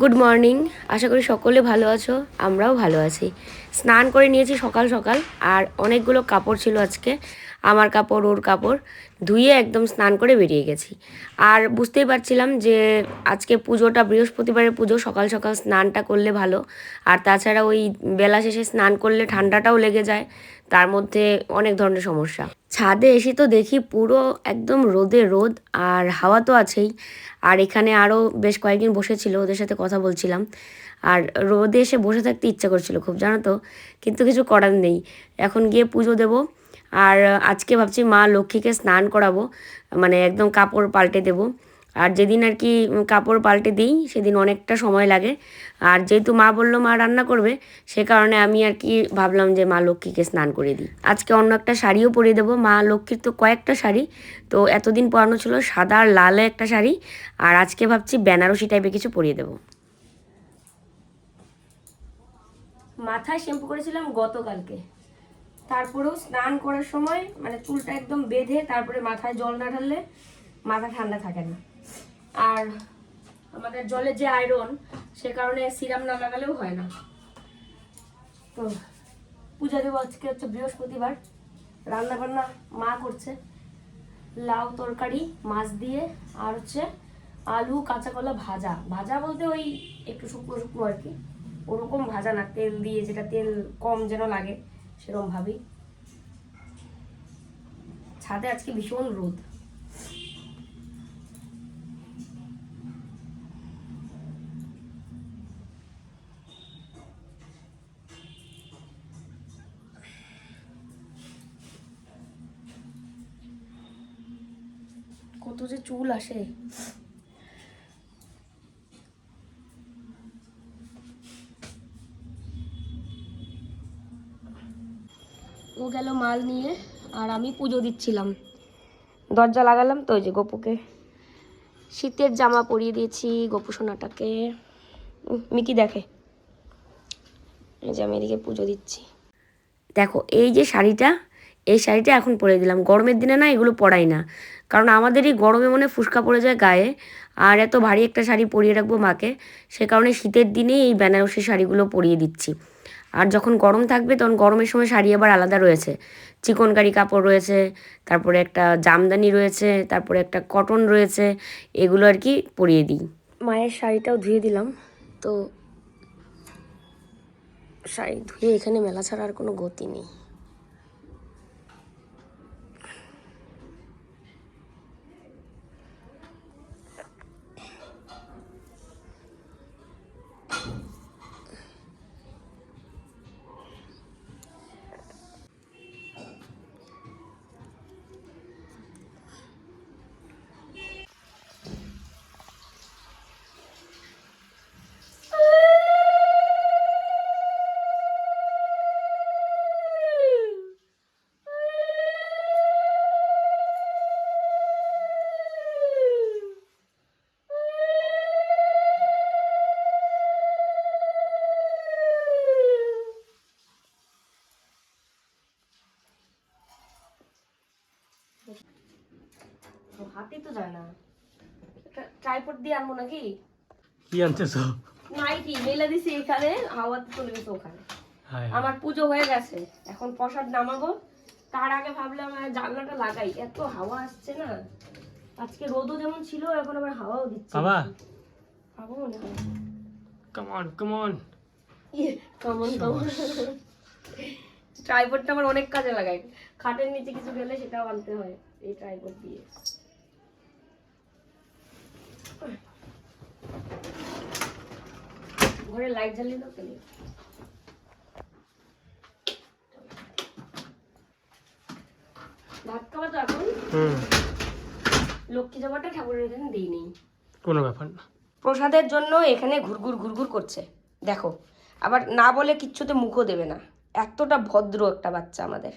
Good morning আশা করি সকলে ভালো আছো, আমরাও ভালো আছি। স্নান করে নিয়েছি সকাল সকাল, আর অনেকগুলো কাপড় ছিল আজকে। আমার কাপড়, ওর কাপড় ধুয়ে একদম স্নান করে বেরিয়ে গেছি। আর বুঝতেই পারছিলাম যে আজকে পুজোটা, বৃহস্পতিবারের পুজো, সকাল সকাল স্নানটা করলে ভালো। আর তাছাড়া ওই বেলা শেষে স্নান করলে ঠান্ডাটাও লেগে যায়, তার মধ্যে অনেক ধরনের সমস্যা। ছাদে এসে তো দেখি পুরো একদম রোদে রোদ আর হাওয়া তো আছেই। আর এখানে আরও বেশ কয়েকদিন বসেছিল, ওদের সাথে কথা বলছিলাম। আর রোদে এসে বসে থাকতে ইচ্ছা করছিল খুব, জানো তো? কিন্তু কিছু করার নেই। এখন গিয়ে পুজো দেবো আর আজকে ভাবছি মা লক্ষ্মীকে স্নান করাবো মানে একদম কাপড় পাল্টে দেবো। আর যেদিন আর কি কাপড় পাল্টে দিই, সেদিন অনেকটা সময় লাগে। আর যেহেতু মা বলল মা রান্না করবে, সে কারণে আমি আর কি ভাবলাম যে মা লক্ষ্মীকে স্নান করে দিই। আজকে অন্য একটা শাড়িও পরিয়ে দেবো। মা লক্ষ্মীর তো কয়েকটা শাড়ি, তো এতদিন পরানো ছিল সাদা আর লালে একটা শাড়ি। আর আজকে ভাবছি বেনারসি টাইপের কিছু পরিয়ে দেবো। মাথায় শ্যাম্পু করেছিলাম গতকালকে। তারপরেও স্নান করার সময় মানে চুলটা একদম বেঁধে তারপরে মাথায় জল না ঢাললে মাথা ঠান্ডা থাকে না। আর আমাদের জলে যে আয়রন সে কারণে সিরাম না লাগালেও হয় না। তো পূজা দেবো আজকে হচ্ছে বৃহস্পতিবার। রান্না বান্না মা করছে। লাউ তরকারি, মাছ দিয়ে, আর হচ্ছে আলু কাঁচা কলা ভাজা। ভাজা বলতে ওই একটু শুকনো শুকনো আর কি। ওরকম ভাজা না, তেল দিয়ে যেটা তেল কম যেন লাগে সেরকম ভাবি ছাদে আজকে ভীষণ রোদ কত যে চুল আসে। ও গেল মাল নিয়ে, আর আমি পুজো দিচ্ছিলাম। দরজা লাগালাম তো ওই যে গপুকে। শীতের জামা পরিয়ে দিয়েছি গপু সোনাটাকে। মিকি দেখে। এই যে আমি এদিকে পুজো দিচ্ছি। দেখো, এই যে শাড়িটা, এই শাড়িটা এখন পরে দিলাম। গরমের দিনে না এগুলো পরাই না। কারণ আমাদেরই গরমে মনে ফুসকা পড়ে যায় গায়ে, আর এত ভারী একটা শাড়ি পরিয়ে রাখব মাকে, সে কারণে শীতের দিনেই এই বেনারসি শাড়িগুলো পরিয়ে দিচ্ছি। আর যখন গরম থাকবে তখন গরমের সময় শাড়ি আবার আলাদা রয়েছে। চিকনকারি কাপড় রয়েছে, তারপরে একটা জামদানি রয়েছে, তারপরে একটা কটন রয়েছে, এগুলো আর কি পরিয়ে দিই। মায়ের শাড়িটাও ধুয়ে দিলাম, তো শাড়ি ধুয়ে এখানে মেলা ছাড়া আর কোনো গতি নেই হাতে তো যায় না ট্রাইপড দিয়ে আনব নাকি? কি আনতেছ? নাইটি মেলে দিছি এখানে হাওয়াতে চলে গেছে ওখানে। আমার পুজো হয়ে গেছে এখন প্রসাদ নামাবো। তার আগে ভাবলাম জানলাটা লাগাই। এত হাওয়া আসছে না। আজকে রোদও যেমন ছিল এখন আবার হাওয়াও দিচ্ছে। বাবা। পাবো মনে হয়। কাম অন কাম অন কেমন কেমন ট্রাইপডটা আমার অনেক কাজে লাগাই খাটের নিচে কিছু গেলে সেটাও আনতে হয় এই ট্রাইপড দিয়ে। ঘরে লাইট জ্বালিয়ে দাও তাহলে। ভাত খাওয়া তো এখন। হুম। লক্ষ্মী ঠাকুরের এখানে দিই নেই কোনো ব্যাপার না। প্রসাদের জন্য এখানে ঘুরঘুর ঘুরঘুর করছে। দেখো আবার না বলে কিচ্ছুতে মুখও দেবে না। এতটা ভদ্র একটা বাচ্চা আমাদের।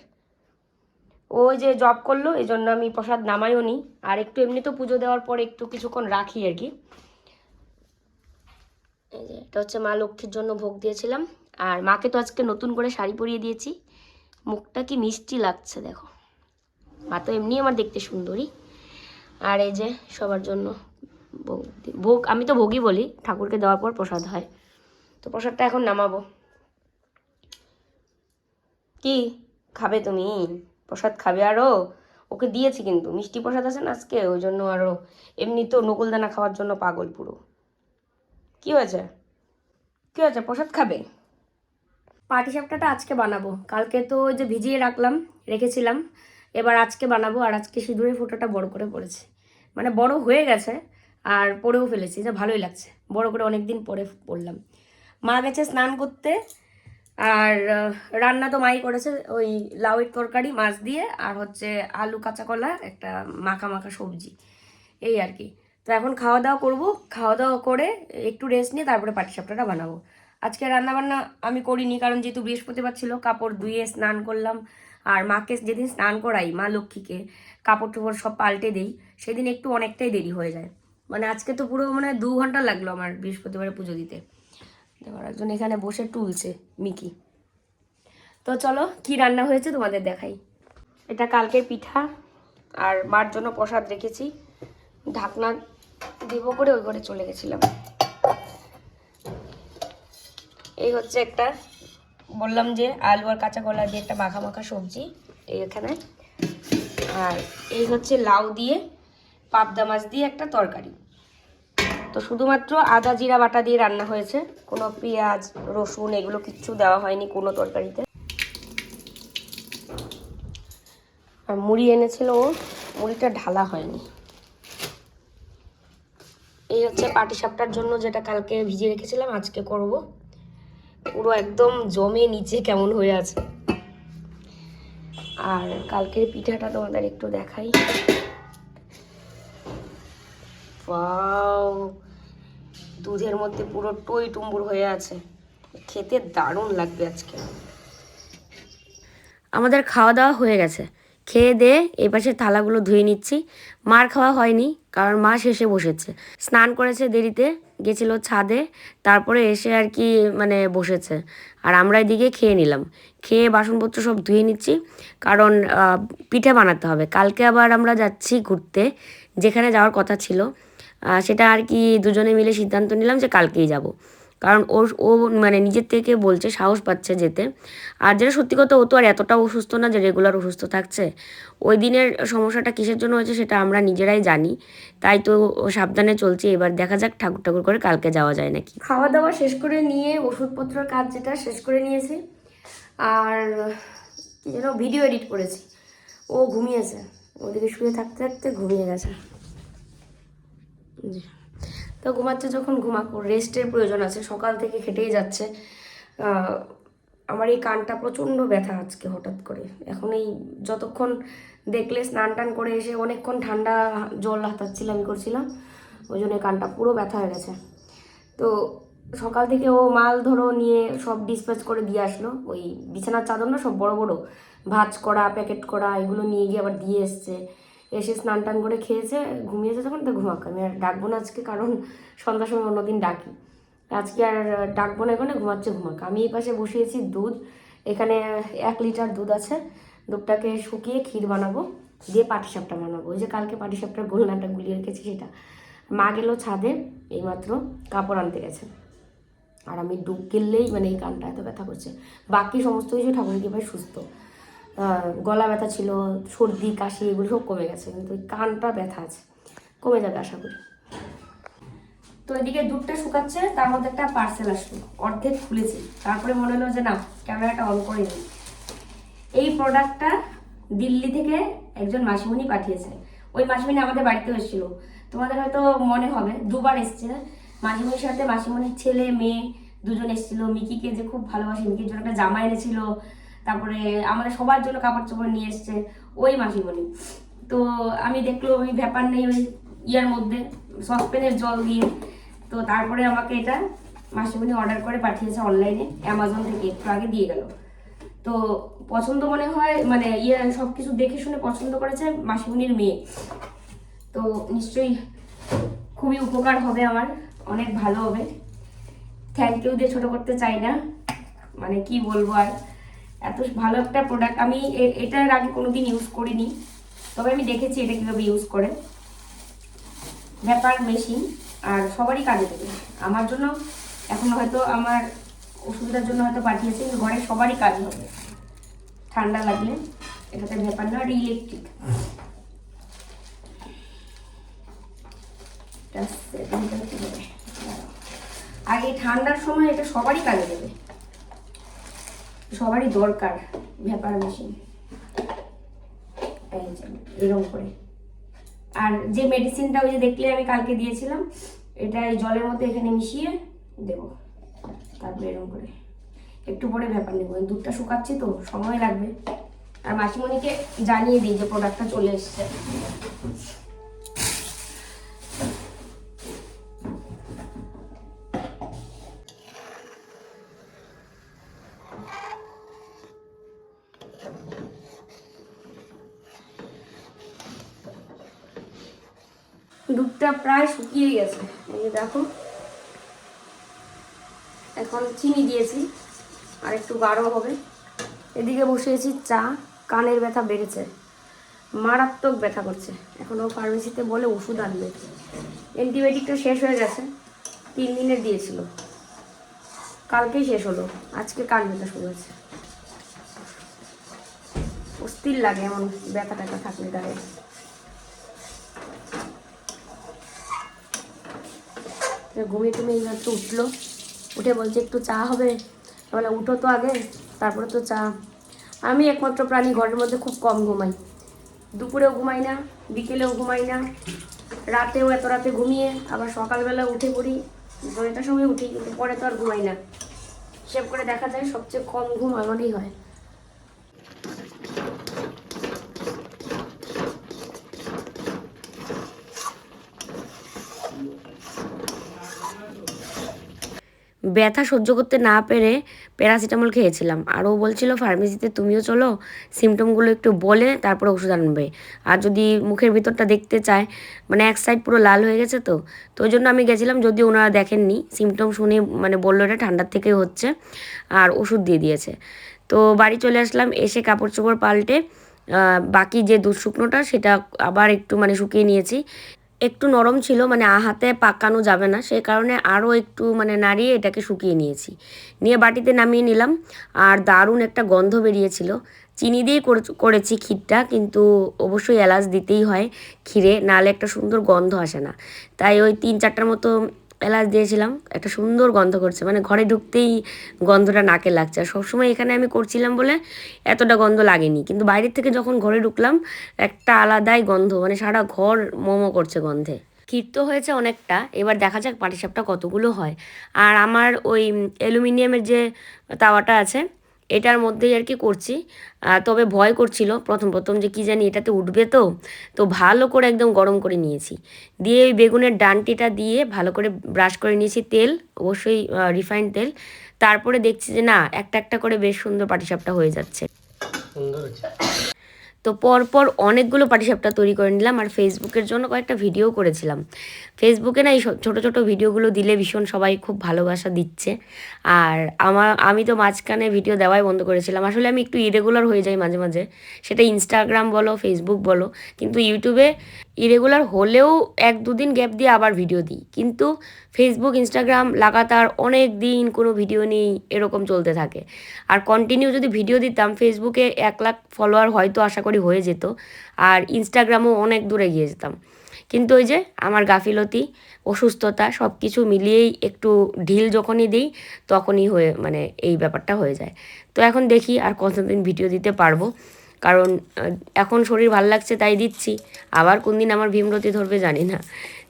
ওই যে জব করল এই জন্য আমি প্রসাদ নামাইও নি আর একটু এমনি তো পুজো দেওয়ার পরে একটু কিছুক্ষণ রাখি আর কি। এই যে, এটা হচ্ছে মা লক্ষ্মীর জন্য ভোগ দিয়েছিলাম। আর মাকে তো আজকে নতুন করে শাড়ি পরিয়ে দিয়েছি। মুখটা কি মিষ্টি লাগছে, দেখো। মা তো এমনি আমার দেখতে সুন্দরী। আর এই যে, সবার জন্য ভোগ ভোগ, আমি তো ভোগই বলি, ঠাকুরকে দেওয়ার পর প্রসাদ হয়। তো প্রসাদটা এখন নামাবো। কি খাবে তুমি? প্রসাদ খাবে আরও ওকে দিয়েছি কিন্তু, মিষ্টি প্রসাদ আছে না আজকে? ওই জন্য আরও এমনি তো নকুলদানা খাওয়ার জন্য পাগল পুরো। কি হয়েছে? কি হয়েছে? প্রসাদ খাবে? পাটি সাপটাটা আজকে বানাবো। কালকে তো ওই যে ভিজিয়ে রাখলাম, রেখেছিলাম। এবার আজকে বানাবো, আর আজকে সিঁদুরের ফোঁটাটা বড় করে পড়েছে। মানে বড় হয়ে গেছে, আর পরেও ফেলেছি, যা ভালোই লাগছে। বড় করে অনেক দিন পরে পড়লাম। মা গেছে স্নান করতে, আর রান্না তো মাই করেছে, ওই লাউয়ের তরকারি, মাছ দিয়ে, আর হচ্ছে আলু কাঁচা কলা, একটা মাখা মাখা সবজি। এই আর কি। তো এখন খাওয়া দাওয়া করব। খাওয়া দাওয়া করে একটু রেস্ট নিয়ে তারপরে পাটিসাপটাটা বানাবো। আজকে রান্না বান্না আমি করিনি কারণ যেহেতু বৃহস্পতিবার ছিল, কাপড় ধুয়ে স্নান করলাম। আর মাকে যেদিন স্নান করাই, মা লক্ষ্মীকে, কাপড় টুপড় সব পাল্টে দেই, সেদিন একটু অনেকটাই দেরি হয়ে যায়। মানে আজকে তো পুরো মানে দু ঘণ্টা লাগল আমার বৃহস্পতিবারে পুজো দিতে। দেখো একজন এখানে বসে টুলছে, মিকি। তো চলো, কি রান্না হয়েছে তোমাদের দেখাই। এটা কালকের পিঠা, আর মার জন্য প্রসাদ রেখেছি। ঢাকনা দেবো করে ওই ঘরে চলে গেছিলাম। এই হচ্ছে একটা, বললাম যে আলু আর কাঁচা কলা দিয়ে একটা মাখা মাখা সবজি এই এখানে। আর এই হচ্ছে লাউ দিয়ে পাবদা মাছ দিয়ে একটা তরকারি। তো শুধুমাত্র আদা, জিরা, বাটা দিয়ে রান্না হয়েছে। কোনো পেঁয়াজ, রসুন এগুলো কিচ্ছু দেওয়া হয়নি কোনো তরকারিতে। আর মুড়ি এনেছিল ও, মুড়িটা ঢালা হয়নি। এই হচ্ছে পাটি সাপটার জন্য যেটা কালকে ভিজিয়ে রেখেছিলাম, আজকে করব। পুরো একদম জমে নিচে কেমন হয়ে আছে। আর কালকের পিঠাটা তোমাদের একটু দেখাই। দুধের মধ্যে পুরো টই টুম্বুর হয়ে আছে। খেতে দারুণ লাগবে আজকে। আমাদের খাওয়া দাওয়া হয়ে গেছে। খেয়ে দিয়ে এই পাশে থালাগুলো ধুয়ে নিচ্ছি। মার খাওয়া হয়নি। কারণ মা শেষে বসেছে। স্নান করেছে দেরিতে, গেছিল ছাদে, তারপরে এসে আর কি মানে বসেছে। আর আমরা এদিকে খেয়ে নিলাম। খেয়ে বাসনপত্র সব ধুয়ে নিচ্ছি, কারণ পিঠে বানাতে হবে। কালকে আবার আমরা যাচ্ছি ঘুরতে, যেখানে যাওয়ার কথা ছিল। সেটা আর কি দুজনে মিলে সিদ্ধান্ত নিলাম যে কালকেই যাব। কারণ ও ও মানে নিজের থেকে বলছে, সাহস পাচ্ছে যেতে। আর যেটা সত্যি কথা, ও তো আর এতটা অসুস্থ না যে রেগুলার অসুস্থ থাকছে। ওই দিনের সমস্যাটা কিসের জন্য হয়েছে সেটা আমরা নিজেরাই জানি। তাই তো সাবধানে চলছে, এবার দেখা যাক ঠাকুর ঠাকুর করে কালকে যাওয়া যায় নাকি। খাওয়া দাওয়া শেষ করে নিয়ে ওষুধপত্রের কাজ যেটা শেষ করে নিয়েছি। আর যেন ভিডিও এডিট করেছি। ও ঘুমিয়েছে। ওদিকে শুয়ে থাকতে থাকতে ঘুমিয়ে গেছে। জি। তো ঘুমাচ্ছে যখন ঘুমাকো, রেস্টের প্রয়োজন আছে, সকাল থেকে খেটেই যাচ্ছে। আমার এই কানটা প্রচণ্ড ব্যথা আজকে হঠাৎ করে। এখন এই যতক্ষণ দেখলে স্নান টান করে এসে অনেকক্ষণ ঠান্ডা জল হাতাচ্ছিলাম করছিলাম, ওই জন্য কানটা পুরো ব্যথা হয়ে গেছে। তো সকাল থেকে ও মাল ধরো নিয়ে সব ডিসপ্যাচ করে দিয়ে আসলো। ওই বিছানার চাদর না সব বড় বড়, ভাজ করা প্যাকেট করা, এগুলো নিয়ে গিয়ে আবার দিয়ে এসছে। এসে স্নান টান করে খেয়েছে, ঘুমিয়েছে যখন, তো ঘুমাক। আমি আর ডাকবো না আজকে, কারণ সন্ধ্যার সময় অন্যদিন ডাকি। আজকে আর ডাকবো না, এখানে ঘুমাচ্ছে ঘুমাক। আমি এই পাশে বসিয়েছি দুধ, এখানে এক লিটার দুধ আছে। দুধটাকে শুকিয়ে ক্ষীর বানাবো, দিয়ে পাটিসাপটা বানাবো। ওই যে কালকে পাটিসাপটার গোলনাটা গুলিয়ে রেখেছি সেটা। মা গেল ছাদে, এইমাত্র কাপড় আনতে গেছে। আর আমি ডুব গেললেই মানে এই কানটা এত ব্যথা করছে। বাকি সমস্ত কিছু ঠাকুরের কৃপায় সুস্থ। গলা ব্যথা ছিল, সর্দি, কাশি, এগুলো সব কমে গেছে, কিন্তু কানটা ব্যথা আছে, কমে যাবে আশা করি। তো এদিকে দুধটা শুকাচ্ছে, তার মধ্যে একটা পার্সেল আসলো, অর্ধেক খুলেছি, তারপরে মনে হলো যে না ক্যামেরাটা অন করে নিই। এই প্রোডাক্টটা দিল্লি থেকে একজন মাসিমণি পাঠিয়েছে। ওই মাসিমণি আমাদের বাড়িতে এসেছিল। তোমাদের হয়তো মনে হবে, দুবার এসছে। মাসিমণির সাথে মাসিমণির ছেলে, মেয়ে, দুজন এসেছিল। মিকিকে যে খুব ভালোবাসে, মিকির জন্য একটা জামা এনেছিল। তারপরে আমাদের সবার জন্য কাপড় চোপড় নিয়ে এসছে ওই মাসিমণি। তো আমি দেখল ওই ব্যাপার নেই ওই ইয়ার মধ্যে সসপ্যানের জল দিয়ে। তো তারপরে আমাকে এটা মাসিমণি অর্ডার করে পাঠিয়েছে অনলাইনে অ্যামাজন থেকে একটু আগে দিয়ে গেল। তো পছন্দ মনে হয় মানে ইয়ে সব কিছু দেখে শুনে পছন্দ করেছে মাসিমণির মেয়ে। তো নিশ্চয়ই খুবই উপকার হবে আমার, অনেক ভালো হবে। থ্যাংক ইউ দিয়ে ছোটো করতে চাই না মানে কি বলব আর। এত ভালো একটা প্রোডাক্ট আমি এটার আগে কোনোদিন ইউজ করিনি। তবে আমি দেখেছি এটা কীভাবে ইউজ করে ব্যাপার মেশিন আর সবারই কাজে দেবে আমার জন্য এখন হয়তো আমার অসুবিধার জন্য হয়তো পাঠিয়েছে ঘরে সবারই কাজ হবে। ঠান্ডা লাগলে এটাতে ব্যাপার না ইলেকট্রিক আগে ঠান্ডার সময় এটা সবারই কাজে দেবে সবারই দরকার ব্যাপার মেশিন এরকম করে। আর যে মেডিসিনটা ওই যে দেখলে আমি কালকে দিয়েছিলাম, এটা এই জলের মধ্যে এখানে মিশিয়ে দেব। তারপরে এরকম করে। একটু পরে ব্যাপার নেব। দুধটা শুকাচ্ছি তো, সময় লাগবে। আর মাসিমণিকে জানিয়ে দিই যে প্রোডাক্টটা চলে এসছে। দুধটা প্রায় শুকিয়ে গেছে। এই দেখো। এখন চিনি দিয়েছি, আর একটু গাঢ় হবে। এদিকে বসিয়েছি চা, কানের ব্যথা বেড়েছে, মারাত্মক ব্যথা করছে। এখন ও ফার্মেসিতে বলে ওষুধ আনবে। অ্যান্টিবায়োটিকটা শেষ হয়ে গেছে, তিন দিনের দিয়েছিল। কালকেই শেষ হলো, আজকে কান ব্যথা শুরু হয়েছে। অস্থির লাগে এমন ব্যথা ট্যাথা থাকলে গায়ে। ঘুমিয়ে টুমিয়ে এইমাত্র উঠল। উঠে বলছে, একটু চা হবে? বলে উঠো তো আগে, তারপরে তো চা। আমি একমাত্র প্রাণী, ঘরের মধ্যে খুব কম ঘুমাই। দুপুরেও ঘুমাই না, বিকেলেও ঘুমাই না, রাতেও এত রাতে ঘুমিয়ে, আবার সকালবেলা উঠে পড়ি দশটার সময় উঠি, কিন্তু পরে তো আর ঘুমাই না। হিসেব করে দেখা যায়, সবচেয়ে কম ঘুম আমারই হয়। ব্যথা সহ্য করতে না পেরে প্যারাসিটামল খেয়েছিলাম। আর ও বলছিল ফার্মেসিতে তুমিও চলো, সিমটমগুলো একটু বলে তারপরে ওষুধ আনবে। আর যদি মুখের ভিতরটা দেখতে চায় মানে এক সাইড পুরো লাল হয়ে গেছে তো তো ওই জন্য আমি গেছিলাম যদি ওনারা দেখেননি। সিমটম শুনে মানে বলল এটা ঠান্ডার থেকেই হচ্ছে, আর ওষুধ দিয়ে দিয়েছে। তো বাড়ি চলে আসলাম, এসে কাপড় চোপড় পাল্টে বাকি যে দুধ শুকনোটা সেটা আবার একটু মানে শুকিয়ে নিয়েছি। একটু নরম ছিল মানে হাতে পাকানো যাবে না। সেই কারণে আরও একটু মানে নাড়িয়ে এটাকে শুকিয়ে নিয়েছি। নিয়ে বাটিতে নামিয়ে নিলাম। আর দারুণ একটা গন্ধ বেরিয়েছিল। চিনি দিয়েই করেছি ক্ষীরটা, কিন্তু অবশ্যই এলাচ দিতেই হয় ক্ষীরে, নাহলে একটা সুন্দর গন্ধ আসে না। তাই ওই তিন চারটার মতো এলাচ দিয়েছিলাম, একটা সুন্দর গন্ধ করছে। মানে ঘরে ঢুকতেই গন্ধটা নাকে লাগছে। আর সবসময় এখানে আমি করছিলাম বলে এতটা গন্ধ লাগেনি। কিন্তু বাইরের থেকে যখন ঘরে ঢুকলাম, একটা আলাদাই গন্ধ। মানে সারা ঘর মোমো করছে গন্ধে। ক্ষীর তো হয়েছে অনেকটা। এবার দেখা যাক পাটিসাপটা কতগুলো হয়। আর আমার ওই অ্যালুমিনিয়ামের যে তাওয়াটা আছে এটার মধ্যেই আর কি করছি। তবে ভয় করছিল প্রথম প্রথম যে কি জানি এটাতে উঠবে তো। তো ভালো করে একদম গরম করে নিয়েছি। দিয়ে ওই বেগুনের ডানটিটা দিয়ে ভালো করে ব্রাশ করে নিয়েছি তেল, অবশ্যই রিফাইন্ড তেল। তারপরে দেখছি যে না, একটা একটা করে বেশ সুন্দর পাটিসাপটা হয়ে যাচ্ছে। সুন্দর তো পরপর অনেকগুলো পাটিসাপটা তৈরি করে নিলাম আর ফেসবুকের জন্য কয়েকটা ভিডিও করেছিলাম। ফেসবুকে না এই ছোটো ছোটো ভিডিওগুলো দিলে ভীষণ সবাই খুব ভালোবাসা দিচ্ছে। আর আমার আমি তো মাঝখানে ভিডিও দেওয়াই বন্ধ করেছিলাম। আসলে আমি একটু ইরেগুলার হয়ে যাই মাঝে মাঝে। সেটা ইনস্টাগ্রাম বলো ফেসবুক বলো। কিন্তু ইউটিউবে ইরেগুলার হলেও এক দুদিন গ্যাপ দিয়ে আবার ভিডিও দিই। কিন্তু ফেসবুক ইনস্টাগ্রাম লাগাতার অনেক দিন কোনো ভিডিও নেই, এরকম চলতে থাকে। আর কন্টিনিউ যদি ভিডিও দিতাম ফেসবুকে এক লাখ ফলোয়ার হয়তো আশা করি হয়ে যেত, আর ইনস্টাগ্রামও অনেক দূরে গিয়ে যেতাম। কিন্তু ওই যে আমার গাফিলতি, অসুস্থতা সব কিছু মিলিয়েই একটু ঢিল যখনই দিই, তখনই হয়ে মানে এই ব্যাপারটা হয়ে যায়। তো এখন দেখি আর কতদিন ভিডিও দিতে পারব। কারণ এখন শরীর ভালো লাগছে তাই দিচ্ছি। আবার কোন দিন আমার ভীমরতি ধরবে জানি না।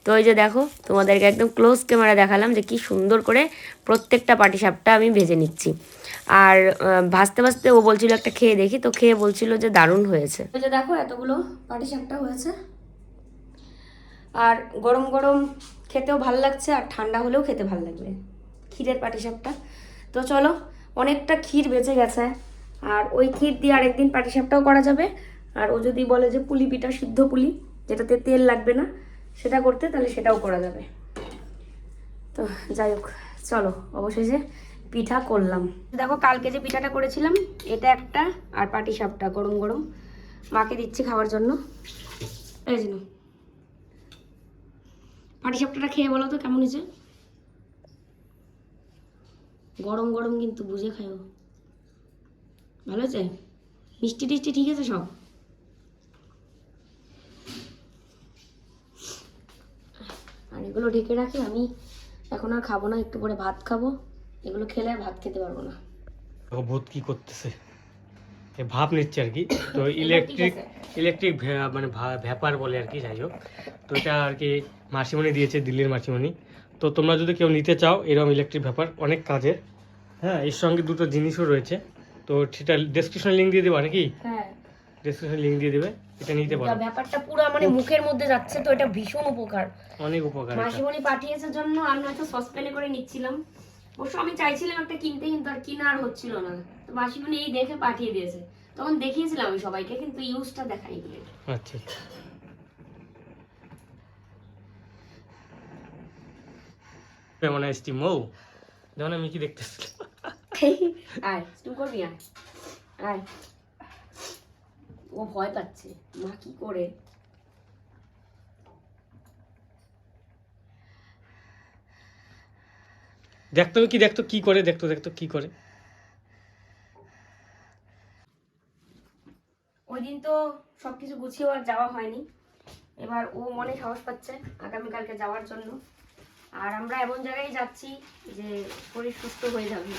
তো ওই যে দেখো, তোমাদেরকে একদম ক্লোজ ক্যামেরা দেখালাম যে কি সুন্দর করে প্রত্যেকটা পাটিসাপটা আমি ভেজে নিচ্ছি। আর ভাজতে ভাজতে ও বলছিল একটা খেয়ে দেখি, তো খেয়ে বলছিল যে দারুণ হয়েছে। ওই যে দেখো, এতগুলো পাটিসাপটা হয়েছে। আর গরম গরম খেতেও ভালো লাগছে, আর ঠান্ডা হলেও খেতে ভালো লাগবে। ক্ষীরের পাটিসাপটা। তো চলো, অনেকটা ক্ষীর বেঁচে গেছে। আর ওই ক্ষীর দিয়ে আরেকদিন পাটিসাপটাও করা যাবে। আর ও যদি বলে যে পুলি পিঠা, সিদ্ধ পুলি, যেটাতে তেল লাগবে না, সেটা করতে তাহলে সেটাও করা যাবে। তো যাই হোক, চলো, অবশেষে পিঠা করলাম। দেখো, কালকে যে পিঠাটা করেছিলাম, এটা একটা আর পাটিসাপটা গরম গরম। মাকে দিচ্ছি খাওয়ার জন্য। এই জন্য পাটি পাটিসাপটাটা খেয়ে বলো তো, কেমন হয়েছে? গরম গরম কিন্তু বুঝে খাইও। ভালো আছে? মিষ্টি টিষ্টি ঠিক আছে সব? আর এগুলো ঢেকে রাখি আমি এখন আর খাব না একটু পরে ভাত খাব। এগুলো খেলে আর ভাত খেতে পারব না। দেখো ভূত কি করতেছে। এ ভাব নিচ্ছে আর কি। তো ইলেকট্রিক ইলেকট্রিক মানে ভ্যাপার বলে আর কি যাই হোক। তো এটা আর কি মাসিমণি দিয়েছে দিল্লির মাসিমণি। তো তোমরা যদি কেউ নিতে চাও এরকম ইলেকট্রিক ভ্যাপার অনেক কাজের। হ্যাঁ এর সঙ্গে দুটো জিনিসও রয়েছে। তো সেটা ডেসক্রিপশন লিঙ্ক দিয়ে দেবো নাকি? হ্যাঁ। ডেসক্রিপশন লিঙ্ক দিয়ে দেবে এটা নিতে পারো। ব্যাপারটা পুরো মানে মুখের মধ্যে যাচ্ছে তো এটা ভীষণ উপকার। অনেক উপকার মাসিমণি পাঠিয়েছে জন্য আমি হয়তো সসপ্যানে করে নিচ্ছিলাম। অবশ্য আমি চাইছিলাম একটা কিনতে কিন্তু আর হচ্ছিল না। তো মাসিমণি এই দেখে পাঠিয়ে দিয়েছে। তখন দেখিয়েছিলাম আমি সবাইকে কিন্তু ইউজটা দেখাই দিলে আচ্ছা আচ্ছা। কেমন আসছি মৌ যেমন আমি কি দেখতেছি। আয় তুই করবি আয়। আয়। ও ভয় পাচ্ছে। মা কি করে? দেখতো কি দেখতো কি করে দেখতো দেখতো কি করে। ওই দিন তো সবকিছু গুছিয়ে আর যাওয়া হয়নি। এবার ও মনে সাহস পাচ্ছে আগামীকালকে যাওয়ার জন্য। আর আমরা এমন জায়গায় যাচ্ছি যে শরীর সুস্থ হয়ে যাবে।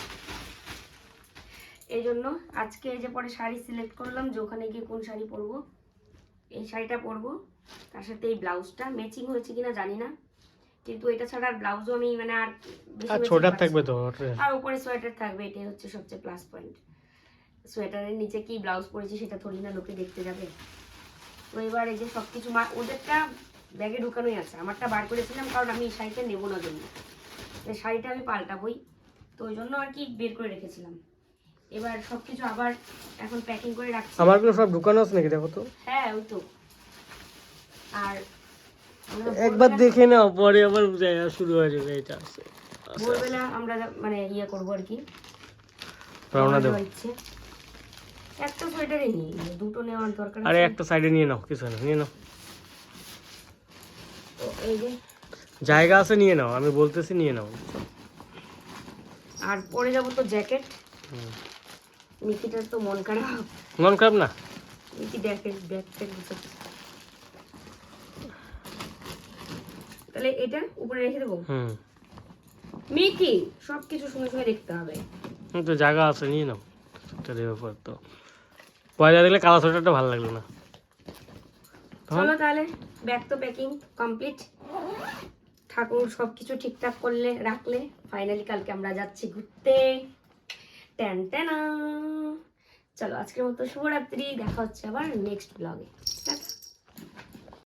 এই জন্য আজকে যে পরে শাড়ি সিলেক্ট করলাম যে ওখানে গিয়ে কোন শাড়ি পরবো এই শাড়িটা পরবো। তার সাথে এই ব্লাউজটা ম্যাচিং হয়েছে কিনা জানি না কিন্তু এটা ছাড়া আর ব্লাউজও আমি মানে আর ছোটার থাকবে তো আর উপরে সোয়েটার থাকবে এটাই হচ্ছে সবচেয়ে প্লাস পয়েন্ট সোয়েটারের নিচে কি ব্লাউজ পরেছি সেটা থোড়ি না লোকে দেখতে যাবে। তো এবার এই যে সব কিছু মা ওদেরটা ব্যাগে ঢুকানোই আছে। আমারটা বার করেছিলাম কারণ আমি এই শাড়িটা নেব না জন্য। এই শাড়িটা আমি পাল্টাবই। তো ওই জন্য আর কি বের করে রেখেছিলাম। এবার সব কিছু আবার এখন প্যাকিং করে রাখছি। আমারগুলো সব ঢুকানো আছে নাকি দেখো তো? হ্যাঁ ওই তো। আর একবার দেখে নাও পরে আবার শুরু হয়ে যাবে এটা আছে। ভোরবেলা আমরা মানে ইয়ে করব আর কি। রওনা দেবো। একটা সোয়েটারই নিই দুটো নেওয়ার দরকার আরে একটা সাইডে নিয়ে নাও কিছু না নিয়ে নাও। জায়গা আছে নিয়ে নাও। আমি বলতেছি নিয়ে নাও। আর পরে যাব তো জ্যাকেট। হুম। নিকিটার তো মন খারাপ। মন খারাপ না? নিকি দেখে ব্যাগ ট্যাগ তাহলে এটা উপরে রেখে দেবো? হুম। মিকি সব কিছু শুনে শুনে দেখতে হবে। তো জায়গা আছে নিয়ে নাও। একটা দেবে পর তো। পয়লা দেখলে কালা সোয়েটারটা ভালো লাগল না। চলো তাহলে ব্যাগ তো প্যাকিং কমপ্লিট ঠাকুর সব কিছু ঠিকঠাক করলে, রাখলে ফাইনালি কালকে আমরা যাচ্ছি ঘুরতে। ট্যান ট্যানা চলো, আজকের মতো শুভরাত্রি, দেখা হচ্ছে আবার নেক্সট ব্লগে